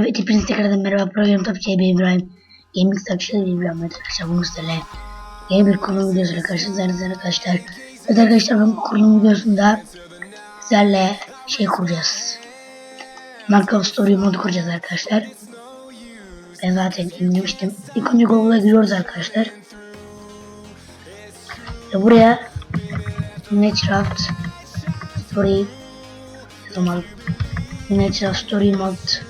Evet hepiniz tekrardan merhaba program ki ben İbrahim. Gaming Sakşı'da bir İbrahim arkadaşlar bugün sizlerle yeni bir kurulum videosuyla karşınızdayız arkadaşlar. Evet arkadaşlar bu kurulum videosunda sizlerle şey kuracağız. Minecraft Story modu kuracağız arkadaşlar. Ben zaten indirmiştim. İlk önce Google'a giriyoruz arkadaşlar. Ve buraya Minecraft Story zaman Minecraft Story mod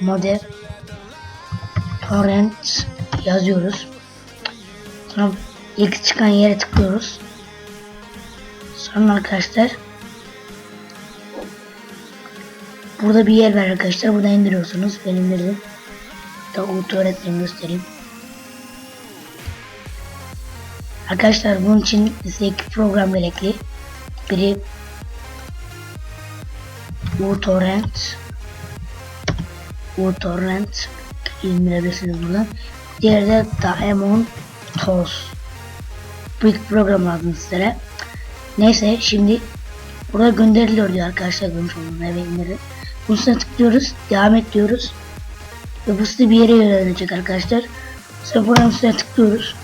model torrent yazıyoruz. Sonra ilk çıkan yere tıklıyoruz. Sonra arkadaşlar burada bir yer var arkadaşlar. Burada indiriyorsunuz. Ben indirdim. Da auto öğretmeni göstereyim. Arkadaşlar bunun için size iki program gerekli. Biri uTorrent uTorrent indirebilirsiniz buradan. Diğeri de Daemon Tools. Bu iki program lazım sizlere. Neyse şimdi burada gönderiliyor diyor arkadaşlar görmüş olduğunuz eve indirin. Bunun üstüne tıklıyoruz. Devam et diyoruz. Ve bu sizi bir yere yönelecek arkadaşlar. Sonra buranın üstüne tıklıyoruz.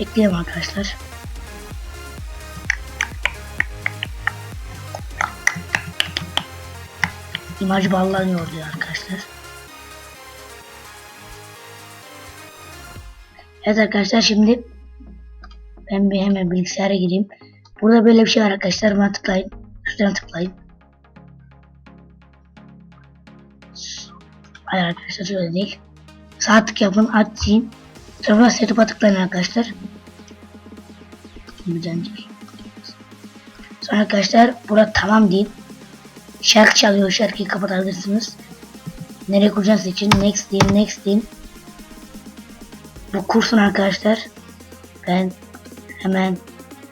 Bekleyelim arkadaşlar. İmaj bağlanıyor diyor arkadaşlar. Evet arkadaşlar şimdi ben bir hemen bilgisayara gireyim. Burada böyle bir şey var arkadaşlar. Buna tıklayın. Üstüne tıklayın. Hayır arkadaşlar şöyle değil. Sağ tık yapın açayım. Sonra setup'a tıklayın arkadaşlar. Sonra arkadaşlar burada tamam deyin. Şarkı çalıyor. Şarkıyı kapatabilirsiniz. Nereye kuracağınız için next deyin next deyin. Bu kursun arkadaşlar. Ben hemen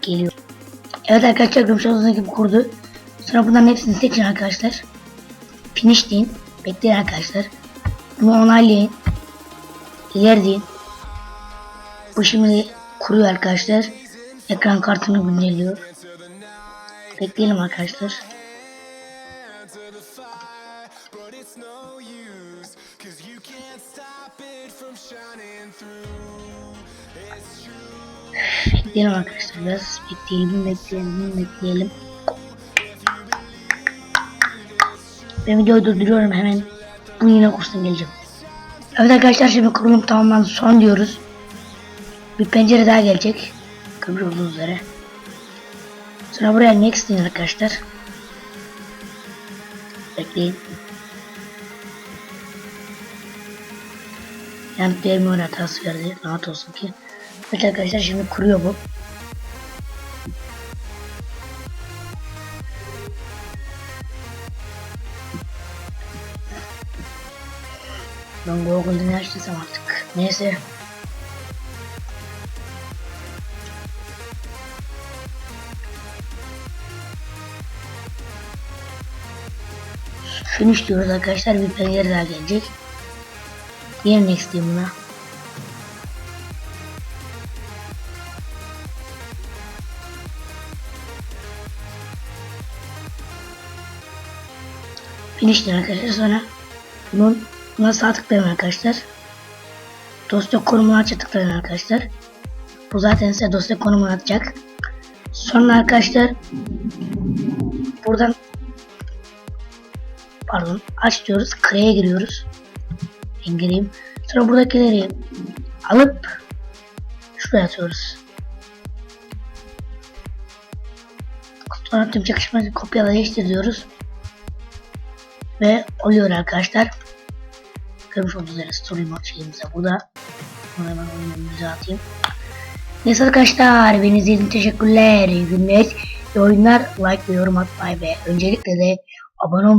geliyorum. Evet arkadaşlar olduğunuz gibi kurdu. Sonra bunların hepsini seçin arkadaşlar. Finish deyin. Bekleyin arkadaşlar. Bunu onaylayın. İleri deyin. Bu şimdi kuruyor arkadaşlar. Ekran kartını güncelliyor. Bekleyelim arkadaşlar. Bekleyelim arkadaşlar biraz. Bekleyelim, bekleyelim, bekleyelim. Ben videoyu durduruyorum hemen. Bu yine kursun geleceğim. Evet arkadaşlar şimdi kurulum tamamlandı. Son diyoruz. Bir pencere daha gelecek. Görmüş olduğunuz üzere. Sonra buraya next deyin arkadaşlar. Bekleyin. Yani değerli hatası verdi. Rahat olsun ki. Evet arkadaşlar şimdi kuruyor bu. Ben Google'dan açtıysam artık. Neyse. Finish diyoruz arkadaşlar. Bir pencere daha gelecek. Next diyeyim buna. Finish diyor arkadaşlar. Sonra bunun buna sağ tıklayın arkadaşlar. Dosya konumunu aç tıklayın arkadaşlar. Bu zaten size dosya konumunu atacak. Sonra arkadaşlar buradan pardon aç diyoruz. Cre'ye giriyoruz. Ben gireyim. Sonra buradakileri alıp şuraya atıyoruz. Sonra tüm çakışmayı kopyala değiştir diyoruz. Ve oluyor arkadaşlar. Görmüş olduğunuz üzere story mod şeyimize burada. Bunu hemen oyunumuza atayım. Neyse arkadaşlar beni izlediğiniz teşekkürler. İyi günler. İyi oyunlar. Like ve yorum atmayı ve öncelikle de abone olmayı